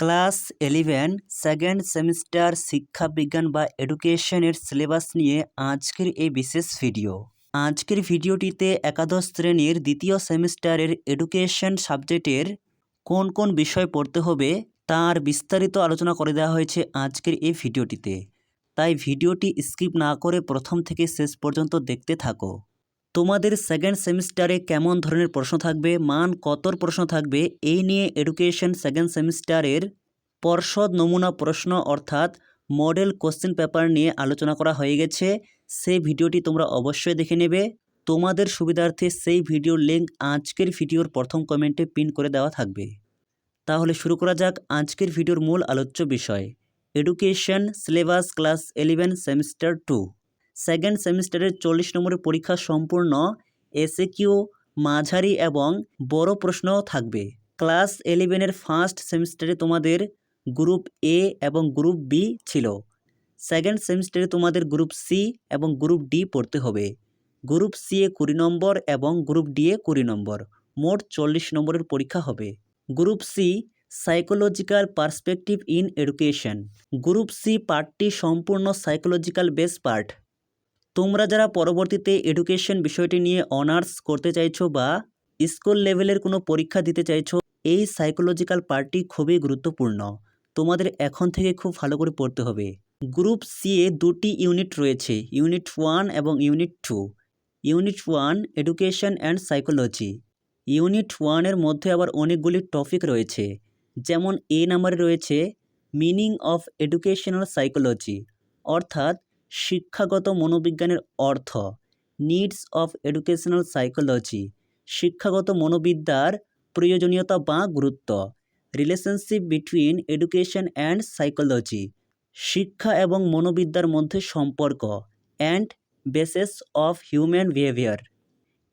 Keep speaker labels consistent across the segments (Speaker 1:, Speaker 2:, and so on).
Speaker 1: Class eleven second semester শিক্ষা, বিজ্ঞান বা এডুকেশনের সিলেবাস নিয়ে আজকের এই বিশেষ ভিডিও আজকের ভিডিওটিতে একাদশ শ্রেণির দ্বিতীয় সেমিস্টারের এডুকেশন সাবজেক্টের কোন কোন বিষয় পড়তে হবে তার বিস্তারিত আলোচনা করে দেওয়া হয়েছে আজকের এই ভিডিওটিতে তাই ভিডিওটি স্কিপ না করে প্রথম থেকে শেষ পর্যন্ত দেখতে থাকো। তোমাদের সেকেন্ড সেমিস্টারে কেমন ধরনের প্রশ্ন থাকবে, মান কতর প্রশ্ন থাকবে, এই নিয়ে এডুকেশন সেকেন্ড সেমিস্টারের পর্ষদ নমুনা প্রশ্ন অর্থাৎ মডেল কোশ্চেন পেপার নিয়ে আলোচনা করা হয়ে গেছে। সেই ভিডিওটি তোমরা অবশ্যই দেখে নেবে। তোমাদের সুবিধার্থে সেই ভিডিওর লিঙ্ক আজকের ভিডিওর প্রথম কমেন্টে পিন করে দেওয়া থাকবে। তাহলে শুরু করা যাক আজকের ভিডিওর মূল আলোচ্য বিষয়। Education syllabus class eleven semester two second সেমিস্টারের চল্লিশ নম্বরের পরীক্ষা সম্পূর্ণ এসে কিউ মাঝারি এবং বড় প্রশ্নও থাকবে। ক্লাস ইলেভেনের ফার্স্ট সেমিস্টারে তোমাদের গ্রুপ এ এবং গ্রুপ বি ছিল। সেকেন্ড সেমিস্টারে তোমাদের গ্রুপ সি এবং গ্রুপ ডি পড়তে হবে। গ্রুপ সি এ কুড়ি নম্বর এবং গ্রুপ ডি এ কুড়ি নম্বর। মোট চল্লিশ নম্বরের পরীক্ষা হবে। Group C psychological perspective in education group C পার্টটি সম্পূর্ণ সাইকোলজিক্যাল বেস পার্ট তোমরা যারা পরবর্তীতে এডুকেশন বিষয়টি নিয়ে অনার্স করতে চাইছো বা স্কুল লেভেলের কোনো পরীক্ষা দিতে চাইছো, এই সাইকোলজিক্যাল পার্টটি খুবই গুরুত্বপূর্ণ। তোমাদের এখন থেকে খুব ভালো করে পড়তে হবে। গ্রুপ সি এ দুটি ইউনিট রয়েছে, ইউনিট ওয়ান এবং unit two. Unit one, education and psychology. Unit ওয়ানের মধ্যে আবার অনেকগুলি টপিক রয়েছে, যেমন এ নাম্বারে রয়েছে, মিনিং অফ এডুকেশনাল সাইকোলজি অর্থাৎ শিক্ষাগত মনোবিজ্ঞানের অর্থ নিডস অফ এডুকেশনাল সাইকোলজি শিক্ষাগত মনোবিদ্যার প্রয়োজনীয়তা বা গুরুত্ব relationship between education and psychology শিক্ষা এবং মনোবিদ্যার মধ্যে সম্পর্ক and bases of human behaviour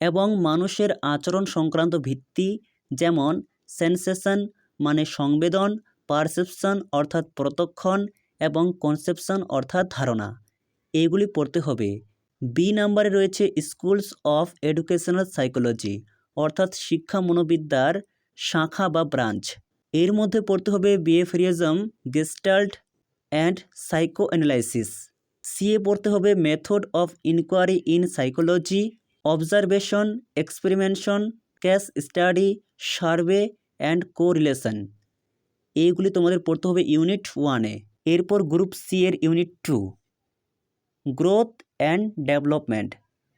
Speaker 1: এবং মানুষের আচরণ সংক্রান্ত ভিত্তি যেমন সেন্সেশন মানে সংবেদন পারসেপশন অর্থাৎ প্রতক্ষণ এবং কনসেপশন অর্থাৎ ধারণা। এইগুলি পড়তে হবে। বি নাম্বারে রয়েছে স্কুলস অফ এডুকেশনাল সাইকোলজি, অর্থাৎ শিক্ষা মনোবিদ্যার শাখা বা ব্রাঞ্চ। এর মধ্যে পড়তে হবে behaviourism, gestalt, and psychoanalysis সিএ পড়তে হবে method of inquiry in psychology, observation experimentation case study, survey, and correlation. এইগুলি তোমাদের পড়তে হবে ইউনিট ওয়ানে। এরপর গ্রুপ সি এর unit two. Growth and development.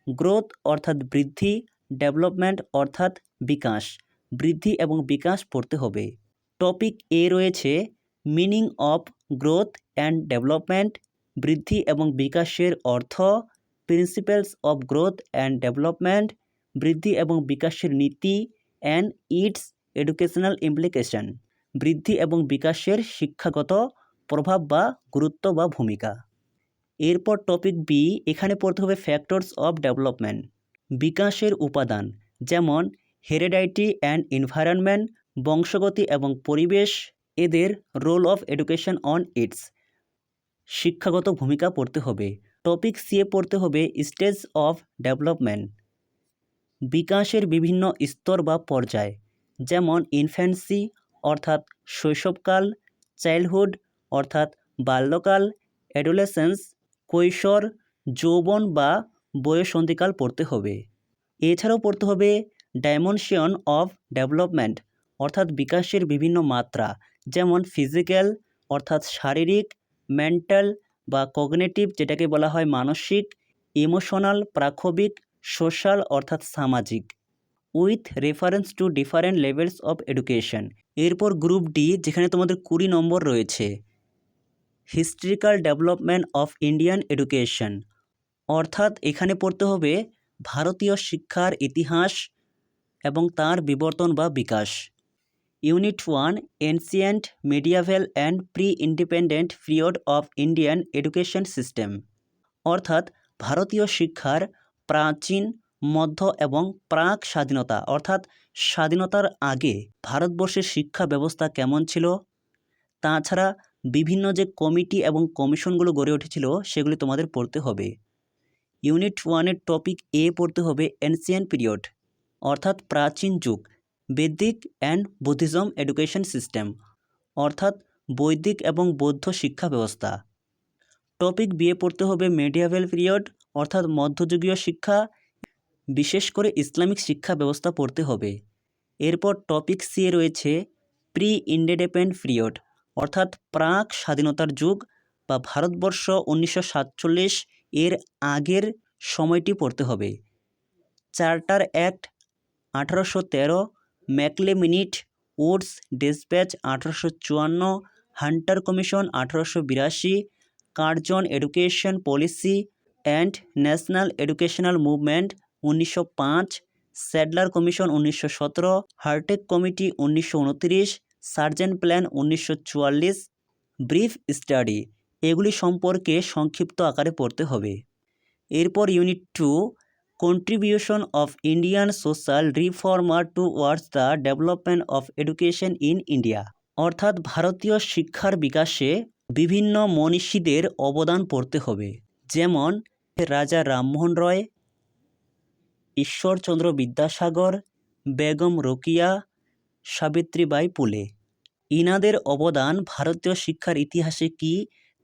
Speaker 1: Growth অর্থাৎ বৃদ্ধি, ডেভেলপমেন্ট অর্থাৎ বিকাশ। বৃদ্ধি এবং বিকাশ পড়তে হবে। টপিক এ রয়েছে meaning of growth and development, বৃদ্ধি এবং বিকাশের অর্থ, principles of growth and development, বৃদ্ধি এবং বিকাশের নীতি, অ্যান্ড ইটস এডুকেশনাল ইমপ্লিকেশন। বৃদ্ধি এবং বিকাশের শিক্ষাগত প্রভাব বা গুরুত্ব বা ভূমিকা। এরপর টপিক বি এখানে পড়তে হবে ফ্যাক্টরস অফ ডেভেলপমেন্ট বিকাশের উপাদান, যেমন হেরেডাইটি অ্যান্ড এনভায়রনমেন্ট বংশগতি এবং পরিবেশ, এদের role of education on its শিক্ষাগত ভূমিকা পড়তে হবে। টপিক সিএ পড়তে হবে স্টেজ অফ ডেভেলপমেন্ট বিকাশের বিভিন্ন স্তর বা পর্যায়, যেমন ইনফ্যান্সি অর্থাৎ শৈশবকাল চাইল্ডহুড অর্থাৎ বাল্যকাল অ্যাডোলেসেন্স কৈশোর, যৌবন বা বয়সন্ধিকাল পড়তে হবে। এছাড়াও পড়তে হবে ডাইমেনশন অফ ডেভেলপমেন্ট, অর্থাৎ বিকাশের বিভিন্ন মাত্রা, যেমন ফিজিক্যাল, অর্থাৎ শারীরিক, মেন্টাল বা কগনেটিভ যেটাকে বলা হয় মানসিক, ইমোশনাল প্রাক্ষবিক সোশ্যাল, অর্থাৎ সামাজিক। With reference to different levels of education. এরপর গ্রুপ ডি, যেখানে তোমাদের কুড়ি নম্বর রয়েছে। Historical development of Indian education. অর্থাৎ এখানে পড়তে হবে ভারতীয় শিক্ষার ইতিহাস এবং তার বিবর্তন বা বিকাশ। Unit one, ancient, medieval and pre independent period of Indian education system. অর্থাৎ ভারতীয় শিক্ষার প্রাচীন, মধ্য এবং প্রাক স্বাধীনতা, অর্থাৎ স্বাধীনতার আগে ভারতবর্ষের শিক্ষা ব্যবস্থা কেমন ছিল? তাছাড়া বিভিন্ন যে কমিটি এবং কমিশনগুলো গড়ে উঠেছিল, সেগুলি তোমাদের পড়তে হবে। ইউনিট ওয়ানের টপিক এ পড়তে হবে এনসিয়ান পিরিয়ড, অর্থাৎ প্রাচীন যুগ, Vedic and Buddhism education system, অর্থাৎ বৈদিক এবং বৌদ্ধ শিক্ষা ব্যবস্থা। টপিক বিয়ে পড়তে হবে মেডিয়াভেল পিরিয়ড, অর্থাৎ মধ্যযুগীয় শিক্ষা, বিশেষ করে ইসলামিক শিক্ষা ব্যবস্থা পড়তে হবে। এরপর টপিক সি রয়েছে প্রি ইন্ডিপেন্ডেন্ট পিরিয়ড অর্থাৎ প্রাক স্বাধীনতার যুগ বা ভারতবর্ষ উনিশশো সাতচল্লিশ এর আগের সময়টি পড়তে হবে। চার্টার অ্যাক্ট আঠারোশো তেরো ম্যাকলে মিনিট উডস ডিসপ্যাচ আঠারোশো চুয়ান্ন, হান্টার কমিশন আঠারোশো বিরাশি, Curzon education policy and national educational movement উনিশশো পাঁচ, স্যাডলার কমিশন উনিশশো সতেরো, হার্টেক কমিটি উনিশশো উনত্রিশ সার্জেন্ট প্ল্যান উনিশশো চুয়াল্লিশ, ব্রিফ স্টাডি, এগুলি সম্পর্কে সংক্ষিপ্ত আকারে পড়তে হবে। এরপর unit two, contribution of Indian social reformer towards the development of education in India. অর্থাৎ ভারতীয় শিক্ষার বিকাশে বিভিন্ন মনীষীদের অবদান পড়তে হবে। যেমন, রাজা রামমোহন রয়, ঈশ্বরচন্দ্র বিদ্যাসাগর, বেগম রোকিয়া, সাবিত্রীবাই পুলে। ইনাদের অবদান ভারতীয় শিক্ষার ইতিহাসে কি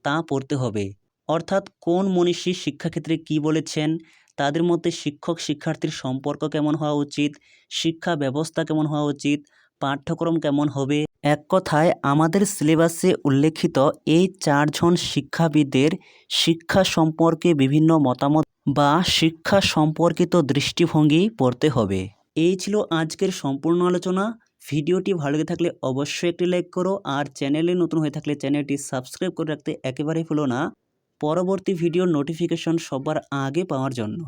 Speaker 1: তা পড়তে হবে। অর্থাৎ কোন মনীষী শিক্ষাক্ষেত্রে কি বলেছেন, তাদের মধ্যে শিক্ষক শিক্ষার্থীর সম্পর্ক কেমন হওয়া উচিত, শিক্ষা ব্যবস্থা কেমন হওয়া উচিত, পাঠ্যক্রম কেমন হবে? এক কথায়, আমাদের সিলেবাসে উল্লেখিত এই চারজন শিক্ষাবিদের শিক্ষা সম্পর্কে বিভিন্ন মতামত বা শিক্ষা সম্পর্কিত দৃষ্টিভঙ্গি পড়তে হবে। এই ছিল আজকের সম্পূর্ণ আলোচনা। ভিডিওটি ভালো লেগে থাকলে অবশ্যই একটি লাইক করো আর চ্যানেলে নতুন হয়ে থাকলে চ্যানেলটি সাবস্ক্রাইব করে রাখতে একেবারেই ভুলো না। পরবর্তী ভিডিওর নোটিফিকেশন সবার আগে পাওয়ার জন্য।